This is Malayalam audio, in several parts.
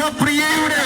നരസിംഹപ്രിയയുടെ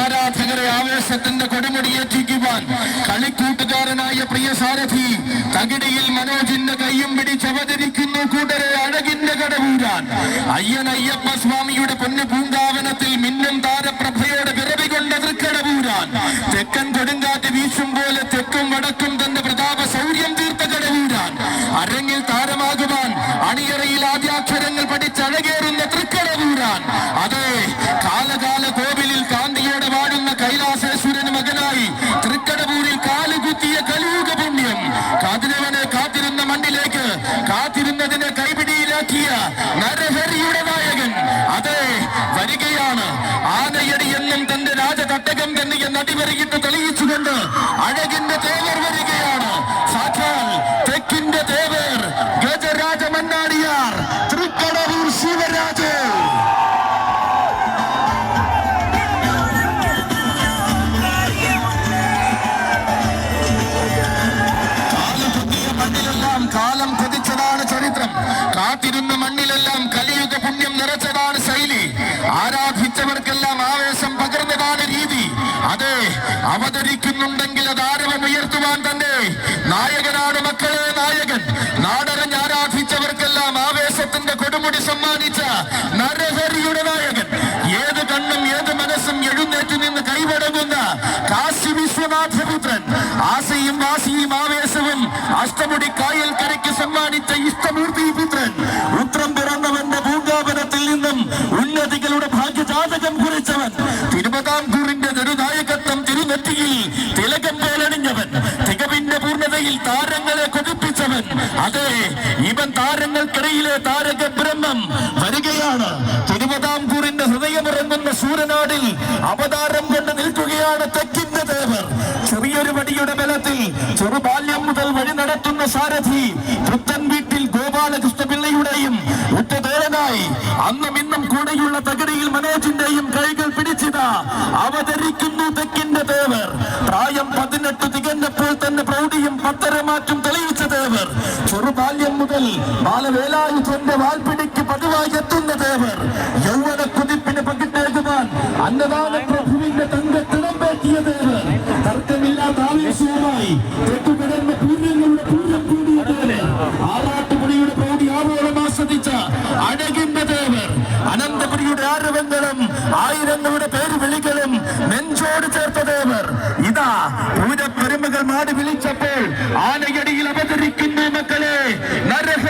ആരാധകരെ ആവേശത്തിന്റെ കൊടുമുടിയേറ്റിക്കുവാൻ കളിക്കൂട്ടുകാരനായ പ്രിയ സാരഥി തകിടിയിൽ മനോജിന്റെ കയ്യും പിടിച്ചവതരിക്കുന്നു കൂട്ടരെ അഴകിന്റെ കടവൂരാൻ. അയ്യൻ അയ്യപ്പ സ്വാമിയുടെ പൊന്നു പൂങ്കാവനത്തിൽ മിന്നും താരപ്രഭയോടെ പിറവി കൊണ്ട തൃക്കടവൂരാൻ. തെക്കൻ കൊടുങ്കാറ്റ് വീശും പോലെ തെക്കും വടക്കും തന്റെ പ്രതാപ സൗര്യം തീർത്ത കടവൂരാൻ. അരങ്ങിൽ താരമാകുവാൻ അണിയറയിൽ ആദ്യാക്ഷരങ്ങൾ പഠിച്ചഴകേറുന്ന തൃക്കടവൂരാൻ. അതെ കാത്തിരുന്നതിനെ കൈപിടിയിലാക്കിയ നരഹരിയുടെ നായകൻ. അതെ വരികയാണ്. ആനയടി എന്നും തന്റെ രാജതട്ടകം തന്നെ നടിവരികിട്ട് തെളിയിച്ചുകൊണ്ട് അഴകിന്റെ തേവർ വരികയാണ്. കാത്തിരുന്ന മണ്ണിലെല്ലാം കലിയുഗ പുണ്യം നിറച്ചതാണ് ശൈലി. ആരാധിച്ചവർക്കെല്ലാം ആവേശം പകർന്നതാണ് രീതി. അതെ അവതരിക്കുന്നുണ്ടെങ്കിൽ അത് ആരവം ഉയർത്തുവാൻ തന്നെ. നായകനാണ് മക്കളെ നായകൻ. നാടറിഞ്ഞ് ആരാധിച്ചവർക്കെല്ലാം ആവേശത്തിന്റെ കൊടുമുടി സമ്മാനിച്ച നരഹരിയുടെ നായകൻ. ഏത് കണ്ണും ഏത് മനസ്സും എഴുന്നേറ്റ് നിന്ന് കൈവടങ്ങുന്ന കാശി വിശ്വനാഥപുത്രൻ. ആശയും വാശിയും ആവേശവും അഷ്ടമുടി കായൽ കരയ്ക്ക് സമ്മാനിച്ച ഇഷ്ടമൂർത്തി പുത്രൻ ഉത്രം പിറന്നവന്റെ പൂങ്കാവനത്തിൽ നിന്നും ഉന്നതികളുടെ ഭാഗ്യജാതകം കുറിച്ചവൻ. തിരുവിതാംകൂറിന്റെ നെടുനായകത്വം തിരുനെറ്റിയിൽ തിലകം പോലണിഞ്ഞവൻ. തികവിന്റെ പൂർണതയിൽ താരങ്ങളെ കൊതിപ്പിച്ചവൻ. അതെ ഇവൻ താരങ്ങൾക്കിടയിലെ താരക ബ്രഹ്മം വരികയാണ്. തിരുവിതാംകൂറിന്റെ ഹൃദയമിറങ്ങുന്ന സൂര്യനാടിൽ അവതാരം കൊണ്ട് നിൽക്കുകയാണ് തെക്കിന്റെ ദേവർ. ചെറിയൊരു വടിയുടെ ബലത്തിൽ ചെറുബാല്യം മുതൽ വഴി നടത്തുന്ന സാരഥി അന്നും ഇന്നും കൂടെയുള്ള തകടിയിൽ മനോജിന്റെയും കൈകൾ പിടിച്ചിതാ. അവതരിക്കുന്നു തെക്കിന്റെ ദേവർ പ്രായം പതിനെട്ട് തികഞ്ഞപ്പോൾ തന്നെ പ്രൗഢിയും പത്തരമാറ്റും തെളിയിച്ച ദേവർ ചെറുബാല്യം മുതൽ ബാലവേലായുധന്റെ വാൽപിടിക്ക് പതിവായി എത്തുന്ന ദേവർ യൗവന കുതിപ്പിന് പങ്കിട്ടേകുവാൻ അന്നദാന പ്രഭുവിന്റെ തങ്കത്തിടം പറ്റിയ ദേവർ തർക്കമില്ലാത്ത ആവേശവുമായി നെഞ്ചോട് ചേർത്ത ദേവർ. ഇതാ പൂരപ്പെരുമകൾ മാടി വിളിച്ചപ്പോൾ ആനയടിയിൽ അവതരിക്കുന്നു മക്കളെ നരഹ